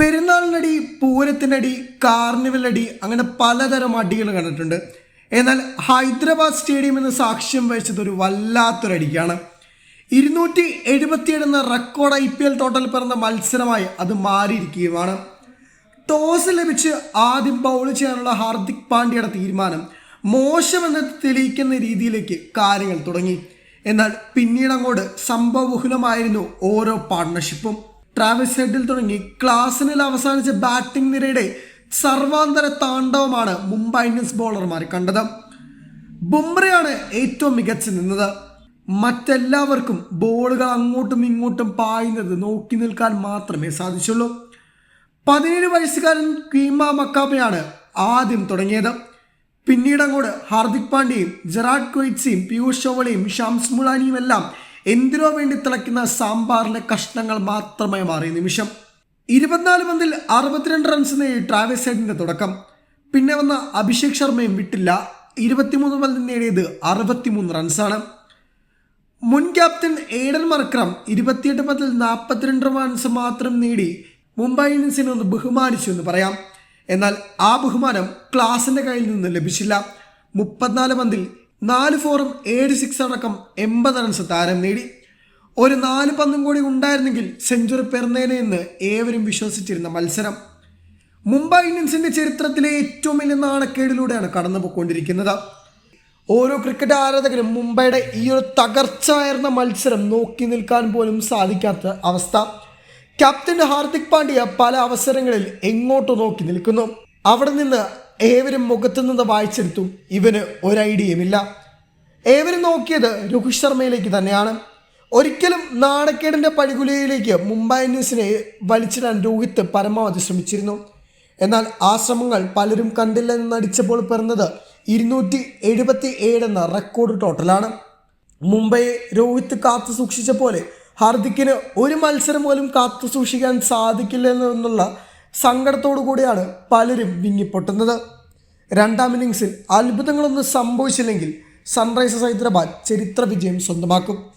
പെരുന്നാളിനടി പൂരത്തിനടി കാർണിവലടി അങ്ങനെ പലതരം അടികൾ കണ്ടിട്ടുണ്ട്. എന്നാൽ ഹൈദരാബാദ് സ്റ്റേഡിയം എന്ന് സാക്ഷ്യം വഹിച്ചത് ഒരു വല്ലാത്തൊരടിക്കാണ് ഇരുന്നൂറ്റി എഴുപത്തിയേഴ് എന്ന record I P L total പിറന്ന മത്സരമായി അത് മാറിയിരിക്കുകയുമാണ്. ടോസ് ലഭിച്ച് ആദ്യം ബൗൾ ചെയ്യാനുള്ള ഹാർദിക് പാണ്ഡ്യയുടെ തീരുമാനം മോശമെന്ന് തെളിയിക്കുന്ന രീതിയിലേക്ക് കാര്യങ്ങൾ തുടങ്ങി. എന്നാൽ പിന്നീട് അങ്ങോട്ട് സംഭവബഹുലമായിരുന്നു ഓരോ പാർട്ണർഷിപ്പും ട്രാവിസ് ഹെഡിൽ തുടങ്ങി ക്ലാസിനിൽ അവസാനിച്ച ബാറ്റിംഗ് നിരയുടെ സർവാന്തര താണ്ഡവമാണ് മുംബൈ ഇന്ത്യൻസ് ബോളർമാർ കണ്ടത്. ബുംറയാണ് ഏറ്റവും മികച്ചു നിന്നത്. മറ്റെല്ലാവർക്കും ബോളുകൾ അങ്ങോട്ടും ഇങ്ങോട്ടും പായുന്നത് നോക്കി നിൽക്കാൻ മാത്രമേ സാധിച്ചുള്ളൂ. പതിനേഴ് വയസ്സുകാരൻ കീമ മക്കാബയാണ് ആദ്യം തുടങ്ങിയത്. പിന്നീട് അങ്ങോട്ട് ഹാർദിക് പാണ്ഡ്യയും ജെറാഡ് കൊയ്റ്റ്സിയും പീയൂഷ് ചോവളയും ഷാംസ് മുളാനിയും എല്ലാം എന്തിനോ വേണ്ടി തിളയ്ക്കുന്ന സാമ്പാറിലെ കഷ്ണങ്ങൾ മാത്രമായി മാറിയ നിമിഷം ഇരുപത്തിനാല് പന്തിൽ അറുപത്തിരണ്ട് റൺസ് നേടി ട്രാവിസ് ഹെഡിന്റെ തുടക്കം. പിന്നെ വന്ന അഭിഷേക് ശർമ്മയും വിട്ടില്ല. ഇരുപത്തിമൂന്ന് പന്തിൽ നേടിയത് അറുപത്തിമൂന്ന് റൺസാണ് മുൻ ക്യാപ്റ്റൻ എയ്ഡൻ മർക്രം ഇരുപത്തിയെട്ട് പന്തിൽ നാൽപ്പത്തിരണ്ട് റൺസ് മാത്രം നേടി മുംബൈ ഇന്ത്യൻസിനെ ഒന്ന് ബഹുമാനിച്ചു എന്ന് പറയാം. എന്നാൽ ആ ബഹുമാനം ക്ലാസിന്റെ കയ്യിൽ നിന്ന് ലഭിച്ചില്ല. മുപ്പത്തിനാല് പന്തിൽ നാല് ഫോറും ഏഴ് സിക്സ് അടക്കം എൺപത് റൺസ് താരം നേടി. ഒരു നാല് പന്തും കൂടി ഉണ്ടായിരുന്നെങ്കിൽ സെഞ്ചുറി പെറുന്നേനെ എന്ന് ഏവരും വിശ്വസിച്ചിരുന്ന മത്സരം. മുംബൈ ഇന്ത്യൻസിന്റെ ചരിത്രത്തിലെ ഏറ്റവും വലിയ നാണക്കേടിലൂടെയാണ് കടന്നുപോയിക്കൊണ്ടിരിക്കുന്നത്. ഓരോ ക്രിക്കറ്റ് ആരാധകരും മുംബൈയുടെ ഈ ഒരു തകർച്ചയായിരുന്ന മത്സരം നോക്കി നിൽക്കാൻ പോലും സാധിക്കാത്ത അവസ്ഥ. ക്യാപ്റ്റൻ ഹാർദിക് പാണ്ഡ്യ പല അവസരങ്ങളിൽ എങ്ങോട്ട് നോക്കി നിൽക്കുന്നു? അവിടെ നിന്ന് ഏവരും മുഖത്തു നിന്ന് വായിച്ചെടുത്തു. ഇവന് ഒരു ഐഡിയയുമില്ല ഏവരും നോക്കിയത് രോഹിത് ശർമ്മയിലേക്ക് തന്നെയാണ്. ഒരിക്കലും നാണക്കേടിന്റെ പടികുലയിലേക്ക് മുംബൈ ഇന്ത്യൻസിനെ വലിച്ചിടാൻ രോഹിത് പരമാവധി ശ്രമിച്ചിരുന്നു. എന്നാൽ ആ ശ്രമങ്ങൾ പലരും കണ്ടില്ല എന്ന് നടിച്ചപ്പോൾ പിറന്നത് ഇരുന്നൂറ്റി എഴുപത്തി ഏഴ് എന്ന റെക്കോർഡ് ടോട്ടലാണ്. മുംബൈ രോഹിത് കാത്തു സൂക്ഷിച്ച പോലെ ഹാർദിക്കിന് ഒരു മത്സരം പോലും കാത്തു സൂക്ഷിക്കാൻ സാധിക്കില്ല എന്നുള്ള സങ്കടത്തോടു കൂടിയാണ് പലരും വിങ്ങിപ്പൊട്ടുന്നത്. രണ്ടാം ഇന്നിങ്സിൽ അത്ഭുതങ്ങളൊന്നും സംഭവിച്ചില്ലെങ്കിൽ സൺറൈസേഴ്സ് ഹൈദരാബാദ് ചരിത്ര വിജയം സ്വന്തമാക്കും.